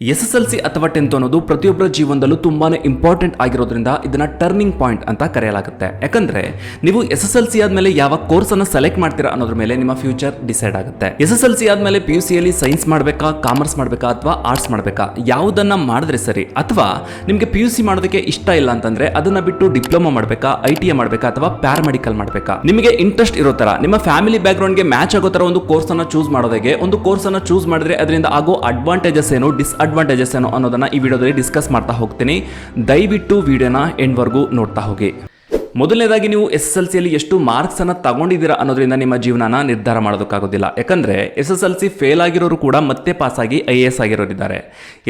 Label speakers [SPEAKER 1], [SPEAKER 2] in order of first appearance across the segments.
[SPEAKER 1] S S L C ಅಥವಾ tenth ಅನ್ನೋದು ಪ್ರತಿಯೊಬ್ಬರ ಜೀವನದಲ್ಲೂ ತುಂಬಾನೇ ಇಂಪಾರ್ಟೆಂಟ್ ಆಗಿರೋದ್ರಿಂದ ಇದನ್ನ ಟರ್ನಿಂಗ್ ಪಾಯಿಂಟ್ ಅಂತ ಕರೆಯಲಾಗುತ್ತೆ. ಯಾಕಂದ್ರೆ ನೀವು ಎಸ್ ಎಸ್ ಎಲ್ ಸಿ ಆದ್ಮೇಲೆ ಯಾವ ಕೋರ್ಸ್ ಅನ್ನ ಸೆಲೆಕ್ಟ್ ಮಾಡ್ತೀರಾ ಅನ್ನೋದ್ರ ಮೇಲೆ ನಿಮ್ಮ ಫ್ಯೂಚರ್ ಡಿಸೈಡ್ ಆಗುತ್ತೆ. ಎಸ್ ಎಸ್ ಎಲ್ ಸಿ ಆದ್ಮೇಲೆ ಪಿ ಯು ಸಿಯಲ್ಲಿ ಸೈನ್ಸ್ ಮಾಡಬೇಕಾ ಕಾಮರ್ಸ್ ಮಾಡಬೇಕಾ ಅಥವಾ ಆರ್ಟ್ಸ್ ಮಾಡಬೇಕಾ? ಯಾವುದನ್ನ ಮಾಡಿದ್ರೆ ಸರಿ ಅಥವಾ ನಿಮಗೆ ಪಿ ಯು ಸಿ ಮಾಡೋದಕ್ಕೆ ಇಷ್ಟ ಇಲ್ಲ ಅಂತಂದ್ರೆ ಅದನ್ನ ಬಿಟ್ಟು ಡಿಪ್ಲೊಮಾ ಮಾಡಬೇಕಾ ಐ ಟಿ ಎ ಮಾಡಬೇಕಾ ಅಥವಾ ಪ್ಯಾರಾಮೆಡಿಕಲ್ ಮಾಡಬೇಕಾ? ನಿಮಗೆ ಇಂಟ್ರೆಸ್ಟ್ ಇರೋ ತರ, ನಿಮ್ಮ ಫ್ಯಾಮಿಲಿ ಬ್ಯಾಕ್ಗ್ರೌಂಡ್ಗೆ ಮ್ಯಾಚ್ ಆಗೋ ತರ ಒಂದು ಕೋರ್ಸ್ ಅನ್ನ ಚೂಸ್ ಮಾಡೋದಕ್ಕೆ, ಒಂದು ಕೋರ್ಸ್ ಅನ್ನ ಚೂಸ್ ಮಾಡಿದ್ರೆ ಅದರಿಂದ ಆಗೋ ಅಡ್ವಾಂಟೇಜಸ್ ಏನು ಡಿಸ್ಅಡ್ವಾಂಟೇಜಸ್ ಏನು ಅನ್ನೋದನ್ನ ಈ ವಿಡಿಯೋದಲ್ಲಿ ಡಿಸ್ಕಸ್ ಮಾಡ್ತಾ ಹೋಗ್ತೀನಿ. ದಯವಿಟ್ಟು ವಿಡಿಯೋನ ಎಂಡ್ವರೆಗೂ ನೋಡ್ತಾ ಹೋಗಿ. ಮೊದಲನೇದಾಗಿ ನೀವು ಎಸ್ ಎಲ್ ಸಿಯಲ್ಲಿ ಎಷ್ಟು ಮಾರ್ಕ್ಸ್ ಅನ್ನ ತಗೊಂಡಿದ್ದೀರಾ ಅನ್ನೋದ್ರಿಂದ ನಿಮ್ಮ ಜೀವನನ ನಿರ್ಧಾರ ಮಾಡೋದಕ್ಕಾಗೋದಿಲ್ಲ. ಯಾಕಂದ್ರೆ S S L C fail ಆಗಿರೋರು ಕೂಡ ಮತ್ತೆ ಪಾಸ್ ಆಗಿ ಐ ಎಸ್ ಆಗಿರೋರಿದ್ದಾರೆ.